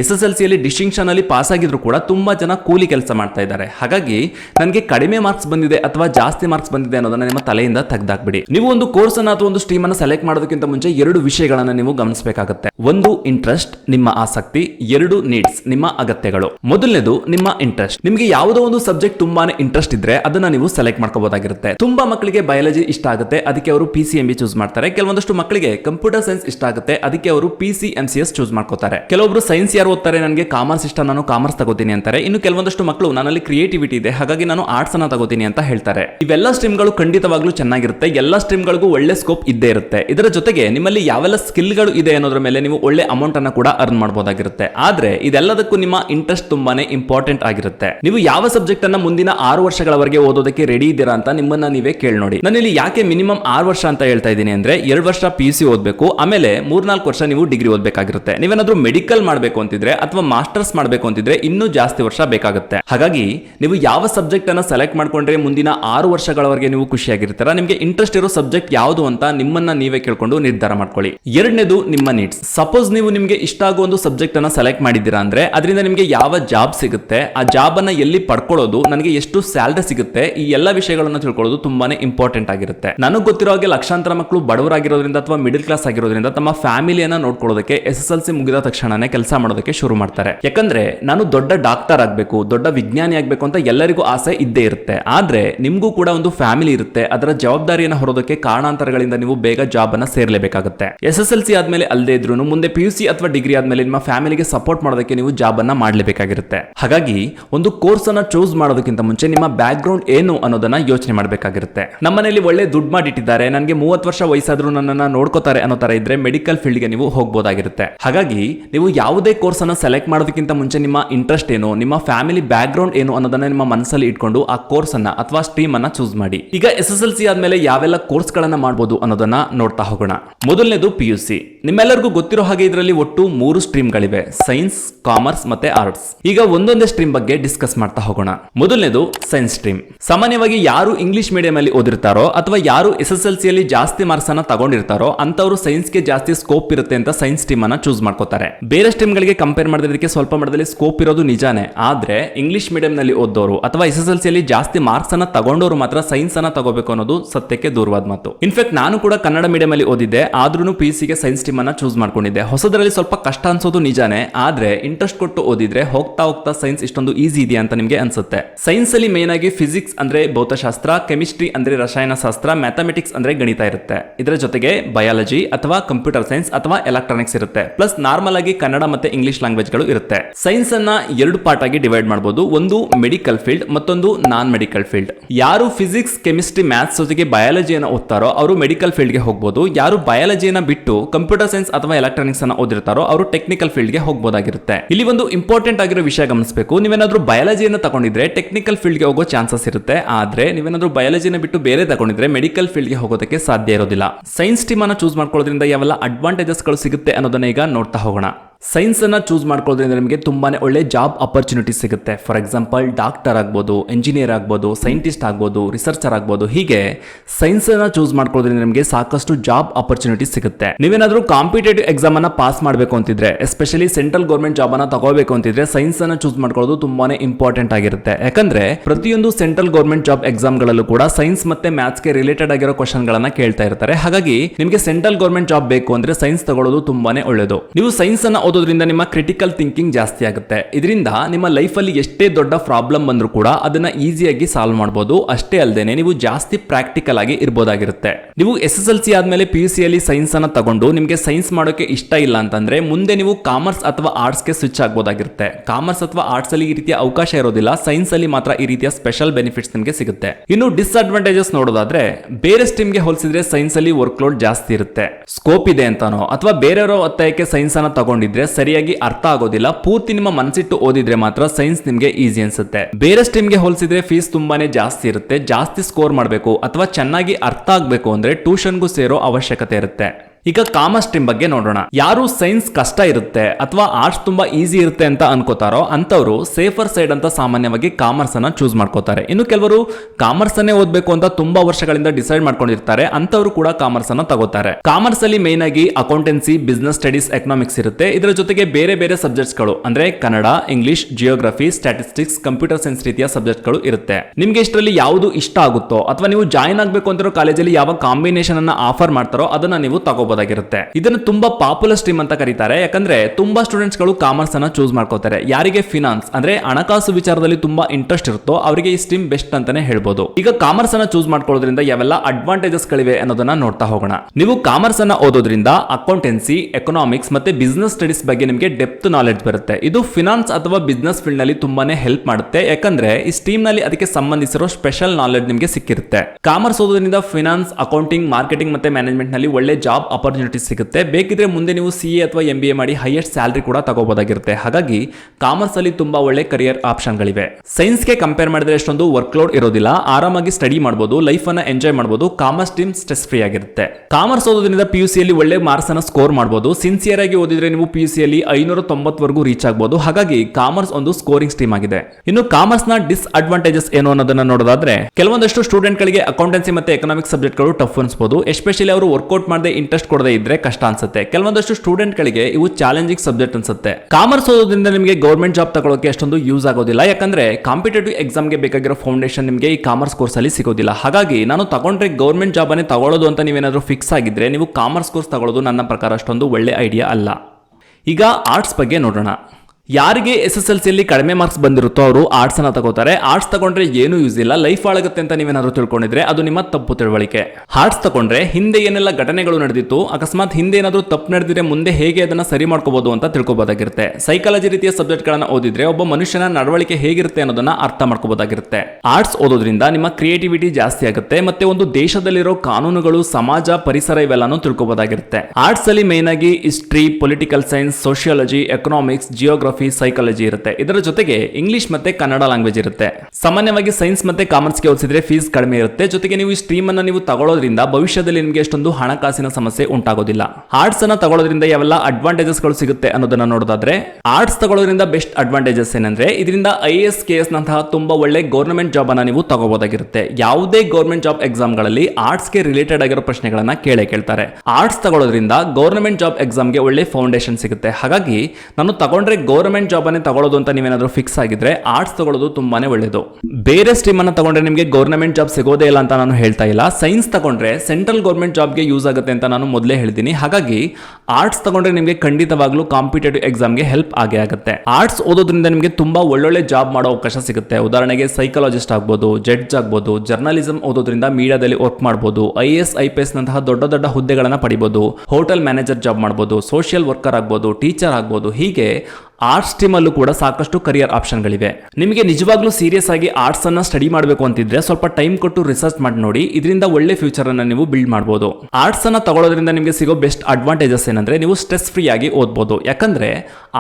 [SPEAKER 1] ಎಸ್ ಎಸ್ ಎಲ್ ಸಿಯಲ್ಲಿ ಡಿಸ್ಟಿಂಕ್ಷನ್ ಅಲ್ಲಿ ಪಾಸ್ ಆಗಿದ್ರು ಕೂಡ ತುಂಬಾ ಜನ ಕೂಲಿ ಕೆಲಸ ಮಾಡ್ತಾ ಇದ್ದಾರೆ. ಹಾಗಾಗಿ ನನಗೆ ಕಡಿಮೆ ಮಾರ್ಕ್ಸ್ ಬಂದಿದೆ ಅಥವಾ ಜಾಸ್ತಿ ಮಾರ್ಕ್ಸ್ ಬಂದಿದೆ ಅನ್ನೋದನ್ನ ನಿಮ್ಮ ತಲೆಯಿಂದ ತೆಗೆದಾಕ್ಬಿಡಿ. ನೀವು ಒಂದು ಕೋರ್ಸ್ ಅನ್ನ ಅಥವಾ ಒಂದು ಸ್ಟ್ರೀಮ್ ಅನ್ನ ಸೆಲೆಕ್ಟ್ ಮಾಡೋದಕ್ಕಿಂತ ಮುಂಚೆ ಎರಡು ವಿಷಯಗಳನ್ನ ನೀವು ಗಮನಿಸಬೇಕಾಗುತ್ತೆ. ಒಂದು ಇಂಟ್ರೆಸ್ಟ್ ನಿಮ್ಮ ಆಸಕ್ತಿ. ಎರಡು ನೀಡ್ಸ್ ನಿಮ್ಮ ಅಗತ್ಯಗಳು. ಮೊದಲನೇದು, ನಿಮ್ಮ ಇಂಟ್ರೆಸ್ಟ್ ನಿಮಗೆ ಯಾವುದೋ ಒಂದು ಸಬ್ಜೆಕ್ಟ್ ತುಂಬಾನೇ ಇಂಟ್ರೆಸ್ಟ್ ಇದ್ರೆ ಅದನ್ನ ನೀವು ಸೆಲೆಕ್ಟ್ ಮಾಡ್ಕೋಬಹುದಾಗಿರುತ್ತೆ ತುಂಬಾ ಮಕ್ಕಳಿಗೆ ಬಯಾಲಜಿ ಇಷ್ಟ ಆಗುತ್ತೆ, ಅದಕ್ಕೆ ಅವರು ಪಿ ಸಿ ಬಿ ಚೂಸ್ ಮಾಡ್ತಾರೆ. ಕೆಲವೊಂದಷ್ಟು ಮಕ್ಕಳಿಗೆ ಕಂಪ್ಯೂಟರ್ ಸೈನ್ಸ್ ಇಷ್ಟ ಆಗುತ್ತೆ, ಅದಕ್ಕೆ ಅವರು P C M C S choose ಮಾಡ್ಕೋತಾರೆ. ಕೆಲವೊಬ್ರು ಸೈನ್ಸ್ ಯಾರು ಓದ್ತಾರೆ, ನನಗೆ ಕಾಮರ್ಸ್ ಇಷ್ಟ, ನಾನು ಕಾಮರ್ಸ್ ತಗೋತೀನಿ ಅಂತಾರೆ. ಇನ್ನು ಕೆಲವೊಂದಷ್ಟು ಮಕ್ಕಳು, ನನ್ನಲ್ಲಿ ಕ್ರಿಯೇಟಿವಿಟಿ ಇದೆ, ಹಾಗಾಗಿ ನಾನು ಆರ್ಟ್ಸ್ ಅನ್ನ ತಗೋತೀನಿ ಅಂತ ಹೇಳ್ತಾರೆ. ಇವೆಲ್ಲ ಸ್ಟ್ರೀಮ್ಗಳು ಖಂಡಿತವಾಗ್ಲೂ ಚೆನ್ನಾಗಿರುತ್ತೆ. ಎಲ್ಲ ಸ್ಟ್ರೀಮ್ಗಳಿಗೂ ಒಳ್ಳೆ ಸ್ಕೋಪ್ ಇದ್ದೇ ಇರುತ್ತೆ. ಇದರ ಜೊತೆಗೆ ನಿಮ್ಮಲ್ಲಿ ಯಾವೆಲ್ಲ ಸ್ಕಿಲ್ಗಳು ಇದೆ ಅನ್ನೋದ್ರ ಮೇಲೆ ನೀವು ಒಳ್ಳೆ ಅಮೌಂಟ್ ಅನ್ನ ಕೂಡ ಅರ್ನ್ ಮಾಡಬಹುದಾಗಿರುತ್ತೆ ಆದ್ರೆ ಇದೆಲ್ಲದಕ್ಕೂ ನಿಮ್ಮ ಇಂಟ್ರೆಸ್ಟ್ ತುಂಬಾನೇ ಇಂಪಾರ್ಟೆಂಟ್ ಆಗಿರುತ್ತೆ. ನೀವು ಯಾವ ಸಬ್ಜೆಕ್ಟ್ ಅನ್ನ ಮುಂದಿನ ಆರು ವರ್ಷಗಳವರೆಗೆ ಓದೋದಕ್ಕೆ ರೆಡಿ ಇದ್ದೀರಾ ಅಂತ ನಿಮ್ಮನ್ನ ನೀವೇ ಕೇಳಿ ನೋಡಿ. ನಾನಿಲ್ಲಿ ಯಾಕೆ ಮಿನಿಮಮ್ ಆರು ವರ್ಷ ಅಂತ ಹೇಳ್ತಾ ಇದ್ದೀನಿ ಅಂದ್ರೆ ಎರಡು ವರ್ಷ ಪಿ ಸಿ ಓದಬೇಕು, ಆಮೇಲೆ ಮೂರ್ನಾಲ್ಕು ವರ್ಷ ನೀವು ಡಿಗ್ರಿ ಓದಬೇಕಾಗಿರುತ್ತೆ. ನೀವೇನಾದ್ರೂ ಮೆಡಿಕಲ್ ಮಾಡಬೇಕು ಅಂತಿದ್ರೆ ಅಥವಾ ಮಾಸ್ಟರ್ಸ್ ಮಾಡಬೇಕು ಅಂತಿದ್ರೆ ಇನ್ನೂ ಜಾಸ್ತಿ ವರ್ಷ ಬೇಕಾಗುತ್ತೆ. ಹಾಗಾಗಿ ನೀವು ಯಾವ ಸಬ್ಜೆಕ್ಟ್ ಅನ್ನ ಸೆಲೆಕ್ಟ್ ಮಾಡ್ಕೊಂಡ್ರೆ ಮುಂದಿನ ಆರು ವರ್ಷಗಳವರೆಗೆ ನೀವು ಖುಷಿಯಾಗಿರ್ತಾರ? ನಿಮಗೆ ಇಂಟ್ರೆಸ್ಟ್ ಇರೋ ಸಬ್ಜೆಕ್ಟ್ ಯಾವುದು ಅಂತ ನಿಮ್ಮನ್ನ ನೀವೇ ಕೇಳ್ಕೊಂಡು ನಿರ್ಧಾರ ಮಾಡ್ಕೊಳ್ಳಿ. ಎರಡನೇದು ನಿಮ್ಮ ನೀಡ್ಸ್ ಸಪೋಸ್ ನೀವು ನಿಮಗೆ ಇಷ್ಟ ಆಗೋ ಒಂದು ಸಬ್ಜೆಕ್ಟ್ ಅನ್ನ ಸೆಲೆಕ್ಟ್ ಮಾಡಿದ್ದೀರಾ ಅಂದ್ರೆ, ಅದರಿಂದ ನಿಮಗೆ ಯಾವ ಜಾಬ್ ಸಿಗುತ್ತೆ? ಆ ಜಾಬ್ ಅನ್ನ ಎಲ್ಲಿ ಪಡ್ಕೊಳ್ಳೋದು? ನನಗೆ ಎಷ್ಟು ಸ್ಯಾಲ್ರಿ ಸಿಗುತ್ತೆ? ಈ ಎಲ್ಲ ವಿಷಯಗಳನ್ನು ತಿಳ್ಕೊಳ್ಳೋದು ತುಂಬಾನೇ ಇಂಪಾರ್ಟೆಂಟ್ ಆಗಿರುತ್ತೆ. ನನಗೆ ಗೊತ್ತಿರೋ ಹಾಗೆ ಲಕ್ಷಾಂತರ ಮಕ್ಕಳು ಬಡವರಾಗಿರೋದ್ರಿಂದ ಅಥವಾ ಮಿಡಲ್ ಕ್ಲಾಸ್ ಆಗಿರೋದ್ರಿಂದ ತಮ್ಮ ಫ್ಯಾಮಿಲಿಯನ್ನ ನೋಡ್ಕೊಳ್ಳೋದಕ್ಕೆ ಎಸ್ ಎಸ್ ಎಲ್ ಸಿ ಮುಗಿದ ತಕ್ಷಣನೇ ಕೆಲಸ ಮಾಡೋದಕ್ಕೆ ಶುರು ಮಾಡ್ತಾರೆ. ಯಾಕಂದ್ರೆ ನಾನು ದೊಡ್ಡ ಡಾಕ್ಟರ್ ಆಗಬೇಕು, ದೊಡ್ಡ ವಿಜ್ಞಾನಿ ಆಗಬೇಕು ಅಂತ ಎಲ್ಲರಿಗೂ ಆಸೆ ಇದ್ದೇ ಇರುತ್ತೆ. ಆದ್ರೆ ನಿಮಗೂ ಕೂಡ ಒಂದು ಫ್ಯಾಮಿಲಿ ಇರುತ್ತೆ, ಅದರ ಜವಾಬ್ದಾರಿಯನ್ನು ಹೊರೋದಕ್ಕೆ ಕಾರಣಾಂತರಗಳಿಂದ ನೀವು ಬೇಗ ಜಾಬ್ ಅನ್ನ ಸೇರ್ಲೇಬೇಕಾಗುತ್ತೆ. ಎಸ್ ಎಸ್ ಎಲ್ ಸಿ ಆದ್ಮೇಲೆ ಅಲ್ಲದೆ ಇದ್ರು ಮುಂದೆ ಪಿ ಯು ಸಿ ಅಥವಾ ಡಿಗ್ರಿ ಆದ್ಮೇಲೆ ನಿಮ್ಮ ಫ್ಯಾಮಿಲಿಗೆ ಸಪೋರ್ಟ್ ಮಾಡೋದಕ್ಕೆ ನೀವು ಜಾಬ್ ಅನ್ನ ಮಾಡಲೇಬೇಕಾಗಿರುತ್ತೆ. ಹಾಗಾಗಿ ಒಂದು ಕೋರ್ಸ್ ಅನ್ನ ಚೂಸ್ ಮಾಡೋದಕ್ಕಿಂತ ಮುಂಚೆ ನಿಮ್ಮ ಬ್ಯಾಕ್ ಗ್ರೌಂಡ್ ಏನು ಅನ್ನೋದನ್ನ ಯೋಚನೆ ಮಾಡಬೇಕಾಗಿರುತ್ತೆ. ನಮ್ಮನೇಲಿ ಒಳ್ಳೆ ದುಡ್ಡು ಮಾಡಿಟ್ಟಿದ್ದಾರೆ. ನನಗೆ ಮೂವತ್ತು ವರ್ಷ ವಯಸ್ಸಾದ್ರೂ ನನ್ನನ್ನ ನೋಡ್ಕೋತಾರೆ ಅನ್ನೋ ತರ ಇದ್ರೆ ಮೆಡಿಕಲ್ ಫೀಲ್ಡ್ಗೆ ನೀವು ಹೋಗ್ಬೋದಾಗಿರುತ್ತೆ. ಹಾಗಾಗಿ ನೀವು ಯಾವುದೇ ಕೋರ್ಸ್ ಅನ್ನ ಸೆಲೆಕ್ಟ್ ಮಾಡೋದಕ್ಕಿಂತ ಮುಂಚೆ ನಿಮ್ಮ ಇಂಟ್ರೆಸ್ಟ್ ಏನು, ನಿಮ್ಮ ಫ್ಯಾಮಿಲಿ ಬ್ಯಾಕ್ ಗ್ರೌಂಡ್ ಏನು ಅನ್ನೋದನ್ನ ನಿಮ್ಮ ಮನಸ್ಸಲ್ಲಿ ಇಟ್ಕೊಂಡು ಆ ಕೋರ್ಸ್ ಅನ್ನ ಅಥವಾ ಸ್ಟ್ರೀಮ್ ಅನ್ನ ಚೂಸ್ ಮಾಡಿ. ಈಗ ಎಸ್ ಎಸ್ ಎಲ್ ಸಿ ಆದ್ಮೇಲೆ ಯಾವೆಲ್ಲ ಕೋರ್ಸ್ ಗಳನ್ನ ಮಾಡಬಹುದು ಅನ್ನೋದನ್ನ ನೋಡ್ತಾ ಹೋಗೋಣ. ಮೊದಲನೇದು ಪಿ ಯು ಸಿ ನಿಮ್ಮೆಲ್ಲರಿಗೂ ಗೊತ್ತಿರೋ ಹಾಗೆ ಇದರಲ್ಲಿ ಒಟ್ಟು ಮೂರು ಸ್ಟ್ರೀಮ್ಗಳಿವೆ ಸೈನ್ಸ್ ಕಾಮರ್ಸ್ ಮತ್ತೆ ಆರ್ಟ್ಸ್ ಈಗ ಒಂದೊಂದೇ ಸ್ಟ್ರೀಮ್ ಬಗ್ಗೆ ಡಿಸ್ಕಸ್ ಮಾಡ್ತಾ ಹೋಗೋಣ. ಮೊದಲನೇದು ಸೈನ್ಸ್ ಸ್ಟ್ರೀಮ್ ಸಾಮಾನ್ಯವಾಗಿ ಯಾರು ಇಂಗ್ಲಿಷ್ ಮೀಡಿಯಂ ಅಲ್ಲಿ ಓದಿರ್ತಾರೋ ಅಥವಾ ಯಾರು ಎಸ್ ಎಸ್ ಎಲ್ ಸಿಯಲ್ಲಿ ಜಾಸ್ತಿ ಮಾರ್ಕ್ಸ್ ಅನ್ನ ತಗೊಂಡಿರ್ತಾರೋ ಅಂತವರು ಸೈನ್ಸ್ಗೆ ಜಾಸ್ತಿ ಸ್ಕೋಪ್ ಇರುತ್ತೆ ಅಂತ ಸೈನ್ಸ್ ಟೀಮ್ ಅನ್ನ ಚೂಸ್ ಮಾಡ್ಕೋತಾರೆ. ಬೇರೆ ಸ್ಟ್ರೀಮ್ ಗಳಿಗೆ ಕಂಪೇರ್ ಮಾಡಿದ್ರೆ ಸ್ವಲ್ಪ ಮಟ್ಟದಲ್ಲಿ ಸ್ಕೋಪ್ ಇರೋದು ನಿಜಾನೇ. ಆದ್ರೆ ಇಂಗ್ಲಿಷ್ ಮೀಡಿಯಂ ನಲ್ಲಿ ಓದೋರು ಅಥವಾ ಎಸ್ ಎಸ್ ಎಲ್ ಸಿಯಲ್ಲಿ ಜಾಸ್ತಿ ಮಾರ್ಕ್ಸ್ ಅನ್ನ ತಗೊಂಡವರು ಮಾತ್ರ ಸೈನ್ಸ್ ಅನ್ನ ತಗೋಬೇಕು ಅನ್ನೋದು ಸತ್ಯಕ್ಕೆ ದೂರವಾದ ಮಾತು. ಇನ್ಫ್ಯಾಕ್ಟ್ ನಾನು ಕೂಡ ಕನ್ನಡ ಮೀಡಿಯಂ ಅಲ್ಲಿ ಓದಿದ್ದೆ ಆದ್ರೂ ಪಿ ಗೆ ಸೈನ್ಸ್ ಟೀಮ್ ಅನ್ನ ಚೂಸ್ ಮಾಡ್ಕೊಂಡಿದ್ದೆ. ಹೊಸದರಲ್ಲಿ ಸ್ವಲ್ಪ ಕಷ್ಟ ಅನ್ಸೋದು ನಿಜಾನೇ, ಆದ್ರೆ ಇಂಟ್ರೆಸ್ಟ್ ಕೊಟ್ಟು ಓದಿದ್ರೆ ಹೋಗ್ತಾ ಹೋಗ್ತಾ ಸೈನ್ಸ್ ಇಷ್ಟೊಂದು ಈಸಿ ಇದೆಯಾ ಅಂತ ನಿಮಗೆ ಅನ್ಸುತ್ತೆ. ಸೈನ್ಸ್ ಅಲ್ಲಿ ಮೇನ್ ಆಗಿ ಫಿಸಿಕ್ಸ್ ಅಂದ್ರೆ ಭೌತಶಾಸ್ತ್ರ, ಕೆಮಿಸ್ಟ್ರಿ ಅಂದ್ರೆ ರಸಾಯನಶಾಸ್ತ್ರ, ಮ್ಯಾಥಮೆಟಿಕ್ಸ್ ಅಂದ್ರೆ ಗಣಿತ ಇರುತ್ತೆ. ಇದರ ಜೊತೆಗೆ ಬಯಾಲಜಿ ಅಥವಾ ಕಂಪ್ಯೂಟರ್ ಸೈನ್ಸ್ ಅಥವಾ ಎಲೆಕ್ಟ್ರಾನಿಕ್ಸ್ ಇರುತ್ತೆ. ಪ್ಲಸ್ ನಾರ್ಮಲ್ ಆಗಿ ಕನ್ನಡ ಮತ್ತೆ ಇಂಗ್ಲಿಷ್ ಲ್ಯಾಂಗ್ವೇಜ್ಗಳು ಇರುತ್ತೆ. ಸೈನ್ಸ್ ಅನ್ನ ಎರಡು ಪಾರ್ಟ್ ಆಗಿ ಡಿವೈಡ್ ಮಾಡಬಹುದು ಒಂದು ಮೆಡಿಕಲ್ ಫೀಲ್ಡ್ ಮತ್ತೊಂದು ನಾನ್ ಮೆಡಿಕಲ್ ಫೀಲ್ಡ್ ಯಾರು ಫಿಸಿಕ್ಸ್ ಕೆಮಿಸ್ಟ್ರಿ ಮ್ಯಾಥ್ಸ್ ಜೊತೆಗೆ ಬಯಾಲಜಿಯನ್ನು ಓದ್ತಾರೋ ಅವರು ಮೆಡಿಕಲ್ ಫೀಲ್ಡ್ಗೆ ಹೋಗಬಹುದು ಯಾರು ಬಯಾಲಜಿಯನ್ನು ಬಿಟ್ಟು ಕಂಪ್ಯೂಟರ್ ಸೈನ್ಸ್ ಅಥವಾ ಎಲೆಕ್ಟ್ರಾನಿಕ್ಸ್ ಅನ್ನ ಓದಿರ್ತಾರೋ ಅವರು ಟೆಕ್ನಿಕಲ್ ಫೀಲ್ಡ್ಗೆ ಹೋಗಬಹುದಾಗಿರುತ್ತೆ ಇಲ್ಲಿ ಒಂದು ಇಂಪಾರ್ಟೆಂಟ್ ಆಗಿರೋ ವಿಷಯ ಗಮನಿಸಬೇಕು. ನೀವೇನಾದ್ರೂ ಬಯಾಲಜಿಯನ್ನು ತಗೊಂಡಿದ್ರೆ ಟೆಕ್ನಿಕಲ್ ಫೀಲ್ಡ್ಗೆ ಹೋಗೋ ಚಾನ್ಸಸ್ ಇರುತ್ತೆ. ಆದ್ರೆ ನೀವೇನಾದ್ರೂ ಬಯಾಲಜಿನ ಬಿಟ್ಟು ಬೇರೆ ತಗೊಂಡಿದ್ರೆ ಮೆಡಿಕಲ್ ಫೀಲ್ಡ್ಗೆ ಹೋಗೋದಕ್ಕೆ ಸಾಧ್ಯ ಇರೋದಿಲ್ಲ. ಸೈನ್ಸ್ ಟೀಮ್ ಅನ್ನ ಚೂಸ್ ಮಾಡ್ಕೊಳ್ಳೋದ್ರಿಂದ ಯಾವೆಲ್ಲ ಅಡ್ವಾಂಟೇಜಸ್ಗಳು ಸಿಗುತ್ತೆ ಅನ್ನೋದನ್ನ ಈಗ ನೋಡ್ತಾ ಹೋಗೋಣ. ಸೈನ್ಸ್ ಅನ್ನ ಚೂಸ್ ಮಾಡ್ಕೊಳ್ಳೋದ್ರಿಂದ ನಿಮಗೆ ತುಂಬಾನೇ ಒಳ್ಳೆ ಜಾಬ್ ಅಪರ್ಚುನಿಟಿ ಸಿಗುತ್ತೆ. ಫಾರ್ ಎಕ್ಸಾಂಪಲ್ ಡಾಕ್ಟರ್ ಆಗ್ಬೋದು ಇಂಜಿನಿಯರ್ ಆಗ್ಬೋದು ಸೈಂಟಿಸ್ಟ್ ಆಗ್ಬೋದು ರಿಸರ್ಚರ್ ಆಗ್ಬೋದು. ಹೀಗೆ ಸೈನ್ಸ್ ಅನ್ನ ಚೂಸ್ ಮಾಡ್ಕೊಳ್ಳೋದ್ರಿಂದ ನಿಮಗೆ ಸಾಕಷ್ಟು ಜಾಬ್ ಅಪರ್ಚುನಿಟಿ ಸಿಗುತ್ತೆ. ನೀವೇನಾದ್ರೂ ಕಾಂಪಿಟೇಟಿವ್ ಎಕ್ಸಾಮ್ ಅನ್ನ ಪಾಸ್ ಮಾಡಬೇಕು ಅಂತಿದ್ರೆ ಎಸ್ಪೆಷಲಿ ಸೆಂಟ್ರಲ್ ಗೌರ್ಮೆಂಟ್ ಜಾಬ್ ಅನ್ನ ತಗೋಬೇಕು ಅಂತಿದ್ರೆ ಸೈನ್ಸ್ ಅನ್ನ ಚೂಸ್ ಮಾಡ್ಕೊಳ್ಳೋದು ತುಂಬಾನೇ ಇಂಪಾರ್ಟೆಂಟ್ ಆಗಿರುತ್ತೆ. ಯಾಕಂದ್ರೆ ಪ್ರತಿಯೊಂದು ಸೆಂಟ್ರಲ್ ಗೌರ್ಮೆಂಟ್ ಜಾಬ್ ಎಕ್ಸಾಮ್ ಗಳಲ್ಲೂ ಕೂಡ ಸೈನ್ಸ್ ಮತ್ತೆ ಮ್ಯಾಥ್ಸ್ಗೆ ರಿಲೇಟೆಡ್ ಆಗಿರೋ ಕ್ವಶನ್ ಗಳನ್ನ ಕೇಳ್ತಾ ಇರ್ತಾರೆ. ಹಾಗಾಗಿ ನಿಮಗೆ ಸೆಂಟ್ರಲ್ ಗೌರ್ಮೆಂಟ್ ಜಾಬ್ ಬೇಕು ಅಂದ್ರೆ ಸೈನ್ಸ್ ತಗೊಳ್ಳೋದು ತುಂಬಾನೇ ಒಳ್ಳೆಯದು ನೀವು ಸೈನ್ಸ್ ಅನ್ನ ಓದೋದ್ರಿಂದ ನಿಮ್ಮ ಕ್ರಿಟಿಕಲ್ ಥಿಂಕಿಂಗ್ ಜಾಸ್ತಿ ಆಗುತ್ತೆ. ಇದರಿಂದ ನಿಮ್ಮ ಲೈಫಲ್ಲಿ ಎಷ್ಟೇ ದೊಡ್ಡ ಪ್ರಾಬ್ಲಮ್ ಬಂದರೂ ಕೂಡ ಅದನ್ನ ಈಸಿಯಾಗಿ ಸಾಲ್ವ್ ಮಾಡ್ಬೋದು. ಅಷ್ಟೇ ಅಲ್ಲದೆ ನೀವು ಜಾಸ್ತಿ ಪ್ರಾಕ್ಟಿಕಲ್ ಆಗಿ ಇರ್ಬೋದಾಗಿರುತ್ತೆ. ನೀವು ಎಸ್ ಎಸ್ ಎಲ್ ಸಿ ಆದಮೇಲೆ ಪಿ ಯು ಸಿಯಲ್ಲಿ ಸೈನ್ಸ್ ಅನ್ನ ತಗೊಂಡು ನಿಮಗೆ ಸೈನ್ಸ್ ಮಾಡೋಕೆ ಇಷ್ಟ ಇಲ್ಲ ಅಂತಂದ್ರೆ ಮುಂದೆ ನೀವು ಕಾಮರ್ಸ್ ಅಥವಾ ಆರ್ಟ್ಸ್ಗೆ ಸ್ವಿಚ್ ಆಗ್ಬೋದಾಗಿರುತ್ತೆ. ಕಾಮರ್ಸ್ ಅಥವಾ ಆರ್ಟ್ಸ್ ಅಲ್ಲಿ ಈ ರೀತಿಯ ಅವಕಾಶ ಇರೋದಿಲ್ಲ. ಸೈನ್ಸ್ ಅಲ್ಲಿ ಮಾತ್ರ ಈ ರೀತಿಯ ಸ್ಪೆಷಲ್ ಬೆನಿಫಿಟ್ಸ್ ನಿಮಗೆ ಸಿಗುತ್ತೆ. ಇನ್ನು ಡಿಸ್ಅಡ್ವಾಂಟೇಜಸ್ ನೋಡೋದಾದ್ರೆ ಬೇರೆ ಸ್ಟ್ರೀಮ್ಗೆ ಹೋಲಿಸಿದ್ರೆ ಸೈನ್ಸ್ ಅಲ್ಲಿ ವರ್ಕ್ ಲೋಡ್ ಜಾಸ್ತಿ ಇರುತ್ತೆ. ಸ್ಕೋಪ್ ಇದೆ ಅಂತಾನೋ ಅಥವಾ ಬೇರೆಯವರ ಒತ್ತಾಯಕ್ಕೆ ಸೈನ್ಸ್ ಅನ್ನ ತಗೊಂಡಿದ್ರೆ ಸರಿಯಾಗಿ ಅರ್ಥ ಆಗೋದಿಲ್ಲ, ಪೂರ್ತಿ ನಿಮ್ಮ ಮನಸ್ಸಿಟ್ಟು ಓದಿದ್ರೆ ಮಾತ್ರ ಸೈನ್ಸ್ ನಿಮ್ಗೆ ಈಸಿ ಅನ್ಸುತ್ತೆ. ಬೇರೆ ಸ್ಟ್ರೀಮ್ಗೆ ಹೋಲಿಸಿದ್ರೆ ಫೀಸ್ ತುಂಬಾನೇ ಜಾಸ್ತಿ ಇರುತ್ತೆ, ಜಾಸ್ತಿ ಸ್ಕೋರ್ ಮಾಡಬೇಕು ಅಥವಾ ಚೆನ್ನಾಗಿ ಅರ್ಥ ಆಗ್ಬೇಕು ಅಂದ್ರೆ ಟ್ಯೂಷನ್ಗೂ ಸೇರೋ ಅವಶ್ಯಕತೆ ಇರುತ್ತೆ. ಈಗ ಕಾಮರ್ಸ್ ಸ್ಟ್ರೀಮ್ ಬಗ್ಗೆ ನೋಡೋಣ. ಯಾರು ಸೈನ್ಸ್ ಕಷ್ಟ ಇರುತ್ತೆ ಅಥವಾ ಆರ್ಟ್ಸ್ ತುಂಬಾ ಈಸಿ ಇರುತ್ತೆ ಅಂತ ಅನ್ಕೋತಾರೋ ಅಂತವರು ಸೇಫರ್ ಸೈಡ್ ಅಂತ ಸಾಮಾನ್ಯವಾಗಿ ಕಾಮರ್ಸ್ ಅನ್ನ ಚೂಸ್ ಮಾಡ್ಕೋತಾರೆ. ಇನ್ನು ಕೆಲವರು ಕಾಮರ್ಸ್ ಅನ್ನೇ ಓದಬೇಕು ಅಂತ ತುಂಬಾ ವರ್ಷಗಳಿಂದ ಡಿಸೈಡ್ ಮಾಡ್ಕೊಂಡಿರ್ತಾರೆ ಅಂತವರು ಕೂಡ ಕಾಮರ್ಸ್ ಅನ್ನ ತಗೋತಾರೆ. ಕಾಮರ್ಸ್ ಅಲ್ಲಿ ಮೇನ್ ಆಗಿ ಅಕೌಂಟೆನ್ಸಿ ಬಿಸ್ನೆಸ್ ಸ್ಟಡೀಸ್ ಎಕನಾಮಿಕ್ಸ್ ಇರುತ್ತೆ. ಇದರ ಜೊತೆಗೆ ಬೇರೆ ಬೇರೆ ಸಬ್ಜೆಕ್ಟ್ಸ್ಗಳು ಅಂದ್ರೆ Kannada English geography statistics computer science ರೀತಿಯ ಸಬ್ಜೆಕ್ಟ್ಗಳು ಇರುತ್ತೆ. ನಿಮ್ಗೆ ಇಷ್ಟರಲ್ಲಿ ಯಾವುದು ಇಷ್ಟ ಆಗುತ್ತೋ ಅಥವಾ ನೀವು ಜಾಯಿನ್ ಆಗಬೇಕು ಅಂತಿರೋ ಕಾಲೇಜಲ್ಲಿ ಯಾವ ಕಾಂಬಿನೇಷನ್ ಅನ್ನ ಆಫರ್ ಮಾಡ್ತಾರೋ ಅದನ್ನ ನೀವು ತಗೋಬಹುದಾಗಿರುತ್ತೆ ಇದನ್ನು ತುಂಬಾ ಪಾಪ್ಯುಲರ್ ಸ್ಟ್ರೀಮ್ ಅಂತ ಕರೀತಾರೆ. ಯಾಕಂದ್ರೆ ತುಂಬಾ ಸ್ಟೂಡೆಂಟ್ಸ್ಗಳು ಕಾಮರ್ಸ್ ಅನ್ನ ಚೂಸ್ ಮಾಡ್ಕೋತಾರೆ. ಯಾರಿಗೆ ಫಿನಾನ್ಸ್ ಅಂದ್ರೆ ಹಣಕಾಸು ವಿಚಾರದಲ್ಲಿ ತುಂಬಾ ಇಂಟ್ರೆಸ್ಟ್ ಇರುತ್ತೋ ಅವರಿಗೆ ಈ ಸ್ಟ್ರೀಮ್ ಬೆಸ್ಟ್ ಅಂತಾನೆ ಹೇಳ್ಬೋದು. ಈಗ ಕಾಮರ್ಸ್ ಅನ್ನ ಚೂಸ್ ಮಾಡ್ಕೊಳ್ಳೋದ್ರಿಂದ ಯಾವೆಲ್ಲ ಅಡ್ವಾಂಟೇಜಸ್ ಗಳಿವೆ ಅನ್ನೋದನ್ನ ನೋಡ್ತಾ ಹೋಗೋಣ. ನೀವು ಕಾಮರ್ಸ್ ಅನ್ನ ಓದೋದ್ರಿಂದ ಅಕೌಂಟೆನ್ಸಿ ಎಕನಾಮಿಕ್ಸ್ ಮತ್ತೆ ಬಿಸ್ನೆಸ್ ಸ್ಟಡೀಸ್ ಬಗ್ಗೆ ನಿಮಗೆ ಡೆಪ್ತ್ ನಾಲೆಡ್ಜ್ ಬರುತ್ತೆ. ಇದು ಫಿನಾನ್ಸ್ ಅಥವಾ ಬಿಸ್ನೆಸ್ ಫೀಲ್ಡ್ನಲ್ಲಿ ತುಂಬಾನೇ ಹೆಲ್ಪ್ ಮಾಡುತ್ತೆ. ಯಾಕಂದ್ರೆ ಈ ಸ್ಟ್ರೀಮ್ನಲ್ಲಿ ಅದಕ್ಕೆ ಸಂಬಂಧಿಸಿರೋ ಸ್ಪೆಷಲ್ ನಾಲೆಡ್ಜ್ ನಿಮಗೆ ಸಿಕ್ಕಿರುತ್ತೆ. ಕಾಮರ್ಸ್ ಓದೋದ್ರಿಂದ ಫಿನಾನ್ಸ್ ಅಕೌಂಟಿಂಗ್ ಮಾರ್ಕೆಟಿಂಗ್ ಮತ್ತೆ ಮ್ಯಾನೇಜ್ಮೆಂಟ್ನಲ್ಲಿ ಒಳ್ಳೆ ಜಾಬ್ ಅಪರ್ಚುನಿಟಿ ಸಿಗುತ್ತೆ. ಬೇಕಿದ್ರೆ ಮುಂದೆ ನೀವು ಸಿ ಎ ಅಥವಾ ಎಂ ಬಿ ಎ ಮಾಡಿ ಹೈಯೆಸ್ಟ್ ಸ್ಯಾಲರಿ ಕೂಡ ತಗೋಬೋದಾಗಿರುತ್ತೆ. ಹಾಗಾಗಿ ಕಾಮರ್ಸ್ ಅಲ್ಲಿ ತುಂಬಾ ಒಳ್ಳೆ ಕರಿಯರ್ ಆಪ್ಷನ್ಗಳಿವೆ ಸೈನ್ಸ್ಗೆ ಕಂಪೇರ್ ಮಾಡಿದ್ರೆ ಎಷ್ಟೊಂದು ವರ್ಕ್ ಲೋಡ್ ಇರೋದಿಲ್ಲ. ಆರಾಮಾಗಿ ಸ್ಟಡಿ ಮಾಡಬಹುದು ಲೈಫ್ ಅನ್ನ ಎಂಜಾಯ್ ಮಾಡಬಹುದು ಕಾಮರ್ಸ್ ಟೀಮ್ ಸ್ಟ್ರೆಸ್ ಫ್ರೀ ಆಗಿರುತ್ತೆ. ಕಾಮರ್ಸ್ ಓದೋದ್ರಿಂದ ಪಿ ಯು ಸಿಯಲ್ಲಿ ಒಳ್ಳೆ ಮಾರ್ಕ್ಸ್ ಅನ್ನ ಸ್ಕೋರ್ ಮಾಡಬಹುದು ಸಿನ್ಸಿಯರ್ ಆಗಿ ಓದಿದ್ರೆ ನೀವು ಪಿ ಯು ಸಿಯಲ್ಲಿ ಐನೂರ ತೊಂಬತ್ತವರೆಗೂ ರೀಚ್ ಆಗಬಹುದು ಹಾಗಾಗಿ ಕಾಮರ್ಸ್ ಒಂದು ಸ್ಕೋರಿಂಗ್ ಸ್ಟ್ರೀಮ್ ಆಗಿದೆ. ಇನ್ನು ಕಾಮರ್ಸ್ನ ಡಿಸ್ಅಡ್ವಾಂಟೇಜಸ್ ಏನು ಅನ್ನೋದನ್ನ ನೋಡೋದಾದ್ರೆ, ಕೆಲವೊಂದಷ್ಟು ಸ್ಟೂಡೆಂಟ್ ಗಳಿಗೆ ಅಕೌಂಟೆನ್ಸಿ ಮತ್ತೆ ಎಕನಾಮಿಕ್ ಸಬ್ಜೆಕ್ಟ್ಗಳು ಟಫ್ ಅನಿಸಬಹುದು ಎಸ್ಪೆಷಲಿ ಅವರು ವರ್ಕೌಟ್ ಮಾಡದೆ ಇಂಟ್ರೆಸ್ಟ್ ಕೊಡದೆ ಇದ್ರೆ ಕಷ್ಟ ಅನ್ಸುತ್ತೆ. ಕೆಲವೊಂದಷ್ಟು ಸ್ಟೂಡೆಂಟ್ ಗಳಿಗೆ ಇವು ಚಾಲೆಂಜಿಂಗ್ ಸಬ್ಜೆಕ್ಟ್ ಅನ್ಸುತ್ತೆ. ಕಾಮರ್ಸ್ ಓದೋದ್ರಿಂದ ನಿಮಗೆ ಗೌರ್ಮೆಂಟ್ ಜಾಬ್ ತಗೊಳ್ಳೋಕೆ ಅಷ್ಟೊಂದು ಯೂಸ್ ಆಗೋದಿಲ್ಲ. ಯಾಕಂದ್ರೆ ಕಾಂಪಿಟೇಟಿವ್ ಎಕ್ಸಾಮ್ಗೆ ಬೇಕಾಗಿರೋ ಫೌಂಡೇಶನ್ ನಿಮಗೆ ಈ ಕಾಮರ್ಸ್ ಕೋರ್ಸ್ ಅಲ್ಲಿ ಸಿಗೋದಿಲ್ಲ. ಹಾಗಾಗಿ ನಾನು ತಗೊಂಡ್ರೆ ಗೌರ್ಮೆಂಟ್ ಜಾಬ್ ಅನ್ನೇ ತಗೊಳ್ಳೋದು ಅಂತ ನೀವೇನಾದ್ರೂ ಫಿಕ್ಸ್ ಆಗಿದ್ರೆ ನೀವು ಕಾಮರ್ಸ್ ಕೋರ್ಸ್ ತಗೊಳ್ಳೋದು ನನ್ನ ಪ್ರಕಾರ ಅಷ್ಟೊಂದು ಒಳ್ಳೆ ಐಡಿಯಾ ಅಲ್ಲ. ಈಗ ಆರ್ಟ್ಸ್ ಬಗ್ಗೆ ನೋಡೋಣ. ಯಾರಿಗೆ ಎಸ್ ಎಸ್ ಎಲ್ ಸಿಯಲ್ಲಿ ಕಡಿಮೆ ಮಾರ್ಕ್ಸ್ ಬಂದಿರುತ್ತೋ ಅವರು ಆರ್ಟ್ಸ್ ಅನ್ನ ತಗೋತಾರೆ. ಆರ್ಟ್ಸ್ ತಗೊಂಡ್ರೆ ಏನು ಯೂಸ್ ಇಲ್ಲ. ಲೈಫ್ ಹಾಳಾಗುತ್ತೆ ಅಂತ ನೀವೇನಾದ್ರು ತಿಳ್ಕೊಂಡಿದ್ರೆ ಅದು ನಿಮ್ಮ ತಪ್ಪು ತಿಳುವಳಿಕೆ. ಆರ್ಟ್ಸ್ ತಗೊಂಡ್ರೆ ಹಿಂದೆ ಏನೆಲ್ಲ ಘಟನೆಗಳು ನಡೆದಿತ್ತು, ಅಕಸ್ಮಾತ್ ಹಿಂದೆ ಏನಾದರೂ ತಪ್ಪು ನಡೆದಿದ್ರೆ ಮುಂದೆ ಹೇಗೆ ಅದನ್ನ ಸರಿ ಮಾಡ್ಕೋಬಹುದು ಅಂತ ತಿಳ್ಕೊಬೋದಾಗಿರುತ್ತೆ. ಸೈಕಾಲಜಿ ರೀತಿಯ ಸಬ್ಜೆಕ್ಟ್ ಗಳನ್ನ ಓದಿದ್ರೆ ಒಬ್ಬ ಮನುಷ್ಯನ ನಡವಳಿಕೆ ಹೇಗಿರುತ್ತೆ ಅನ್ನೋದನ್ನ ಅರ್ಥ ಮಾಡ್ಕೋಬಹುದಾಗಿರುತ್ತೆ ಆರ್ಟ್ಸ್ ಓದೋದ್ರಿಂದ ನಿಮ್ಮ ಕ್ರಿಯೇಟಿವಿಟಿ ಜಾಸ್ತಿ ಆಗುತ್ತೆ ಮತ್ತೆ ಒಂದು ದೇಶದಲ್ಲಿರೋ ಕಾನೂನುಗಳು, ಸಮಾಜ, ಪರಿಸರ ಇವೆಲ್ಲಾನು ತಿಳ್ಕೊಬೋದಾಗಿರುತ್ತೆ. ಆರ್ಟ್ಸ್ ಅಲ್ಲಿ ಮೇನ್ ಆಗಿ history political science sociology economics geography psychology ಇರುತ್ತೆ. ಇದರ ಜೊತೆಗೆ ಇಂಗ್ಲಿಷ್ ಮತ್ತೆ ಕನ್ನಡ ಲ್ಯಾಂಗ್ವೇಜ್ ಇರುತ್ತೆ. ಸಾಮಾನ್ಯವಾಗಿ ಸೈನ್ಸ್ ಮತ್ತೆ ಕಾಮರ್ಸ್ಗೆ ಹೋಲಿಸಿದ್ರೆ ಫೀಸ್ ಕಡಿಮೆ ಇರುತ್ತೆ. ಜೊತೆಗೆ ನೀವು ಈ ಸ್ಟ್ರೀಮ್ ಅನ್ನ ನೀವು ತಗೊಳ್ಳೋದ್ರಿಂದ ಭವಿಷ್ಯದಲ್ಲಿ ನಿಮಗೆ ಎಷ್ಟೊಂದು ಹಣಕಾಸಿನ ಸಮಸ್ಯೆ ಉಂಟಾಗೋದಿಲ್ಲ. ಆರ್ಟ್ಸ್ ಅನ್ನ ತಗೊಳ್ಳೋದ್ರಿಂದ ಯಾವೆಲ್ಲ ಅಡ್ವಾಂಟೇಜಸ್ಗಳು ಸಿಗುತ್ತೆ ಅನ್ನೋದನ್ನ ನೋಡೋದಾದ್ರೆ ಆರ್ಟ್ಸ್ ತಗೊಳ್ಳೋದ್ರಿಂದ ಬೆಸ್ಟ್ ಅಡ್ವಾಂಟೇಜಸ್ ಏನಂದ್ರೆ, ಇದರಿಂದ ಐ ಎಸ್ ಕೆ ಎಸ್ ನಂತಹ ತುಂಬಾ ಒಳ್ಳೆ ಗೌರ್ಮೆಂಟ್ ಜಾಬ್ ಅನ್ನ ನೀವು ತಗೋಬಹುದಾಗಿರುತ್ತೆ ಯಾವುದೇ ಗೌರ್ಮೆಂಟ್ ಜಾಬ್ ಎಕ್ಸಾಮ್ಗಳಲ್ಲಿ ಆರ್ಟ್ಸ್ಗೆ ರಿಲೇಟೆಡ್ ಆಗಿರೋ ಪ್ರಶ್ನೆಗಳನ್ನ ಕೇಳೇ ಕೇಳ್ತಾರೆ. ಆರ್ಟ್ಸ್ ತಗೊಳ್ಳೋದ್ರಿಂದ ಗೌರ್ಮೆಂಟ್ ಜಾಬ್ ಎಕ್ಸಾಮ್ಗೆ ಒಳ್ಳೆ ಫೌಂಡೇಶನ್ ಸಿಗುತ್ತೆ. ಹಾಗಾಗಿ, ನಾನು ತಗೊಂಡ್ರೆ ಗೌರ್ಮೆಂಟ್ ಜಾಬ್ ಜಾಬನ್ನೇ ತಗೊಳ್ಳೋದು ಅಂತ ನೀವೇನಾದರೂ ಫಿಕ್ಸ್ ಆಗಿದ್ರೆ ಆರ್ಟ್ಸ್ ತಗೊಳ್ಳೋದು ತುಂಬಾನೇ ಒಳ್ಳೇದು. ಬೇರೆ ಸ್ಟ್ರೀಮ್ ಅನ್ನ ತಗೊಂಡ್ರೆ ನಿಮಗೆ ಗೌರ್ಮೆಂಟ್ ಜಾಬ್ ಸಿಗೋದೇ ಇಲ್ಲ ಅಂತ ನಾನು ಹೇಳ್ತಾ ಇಲ್ಲ. ಸೈನ್ಸ್ ತಗೊಂಡ್ರೆ ಸೆಂಟ್ರಲ್ ಗೌರ್ಮೆಂಟ್ ಜಾಬ್ಗೆ ಯೂಸ್ ಆಗುತ್ತೆ ಅಂತ ನಾನು ಮೊದಲೇ ಹೇಳ್ತೀನಿ. ಹಾಗಾಗಿ ಆರ್ಟ್ಸ್ ತಗೊಂಡ್ರೆ ನಿಮಗೆ ಖಂಡಿತವಾಗ್ಲೂ ಕಾಂಪಿಟೇಟಿವ್ ಎಕ್ಸಾಮ್ಗೆ ಹೆಲ್ಪ್ ಆಗೇ ಆಗುತ್ತೆ. ಆರ್ಟ್ಸ್ ಓದೋದ್ರಿಂದ ನಿಮಗೆ ತುಂಬಾ ಒಳ್ಳೊಳ್ಳೆ ಜಾಬ್ ಮಾಡೋ ಅವಕಾಶ ಸಿಗುತ್ತೆ. ಉದಾಹರಣೆಗೆ ಸೈಕಾಲಜಿಸ್ಟ್ ಆಗ್ಬೋದು ಜಡ್ಜ್ ಆಗ್ಬೋದು ಜರ್ನಲಿಸಂ ಓದೋದ್ರಿಂದ ಮೀಡಿಯಾದಲ್ಲಿ ವರ್ಕ್ ಮಾಡ್ಬೋದು I S I P S ನಂತಹ ದೊಡ್ಡ ದೊಡ್ಡ ಹುದ್ದೆಗಳನ್ನು ಪಡಿಬೋದು ಹೋಟೆಲ್ ಮ್ಯಾನೇಜರ್ ಜಾಬ್ ಮಾಡ್ಬೋದು ಸೋಷಿಯಲ್ ವರ್ಕರ್ ಆಗ್ಬೋದು ಟೀಚರ್ ಆಗ್ಬೋದು, ಹೀಗೆ ಆರ್ಟ್ಸ್ ಸ್ಟ್ರೀಮಲ್ಲೂ ಕೂಡ ಸಾಕಷ್ಟು ಕರಿಯರ್ ಆಪ್ಷನ್ಗಳಿವೆ ನಿಮಗೆ ನಿಜವಾಗ್ಲೂ ಸೀರಿಯಸ್ ಆಗಿ ಆರ್ಟ್ಸ್ ಅನ್ನ ಸ್ಟಡಿ ಮಾಡಬೇಕು ಅಂತಿದ್ರೆ ಸ್ವಲ್ಪ ಟೈಮ್ ಕೊಟ್ಟು ರಿಸರ್ಚ್ ಮಾಡಿ ನೋಡಿ, ಇದರಿಂದ ಒಳ್ಳೆ ಫ್ಯೂಚರ್ ಅನ್ನ ನೀವು ಬಿಲ್ಡ್ ಮಾಡಬಹುದು ಆರ್ಟ್ಸ್ ಅನ್ನ ತಗೊಳ್ಳೋದ್ರಿಂದ ನಿಮಗೆ ಸಿಗೋ ಬೆಸ್ಟ್ ಅಡ್ವಾಂಟೇಜಸ್ ಏನಂದ್ರೆ ನೀವು ಸ್ಟ್ರೆಸ್ ಫ್ರೀ ಆಗಿ ಓದ್ಬೋದು. ಯಾಕಂದ್ರೆ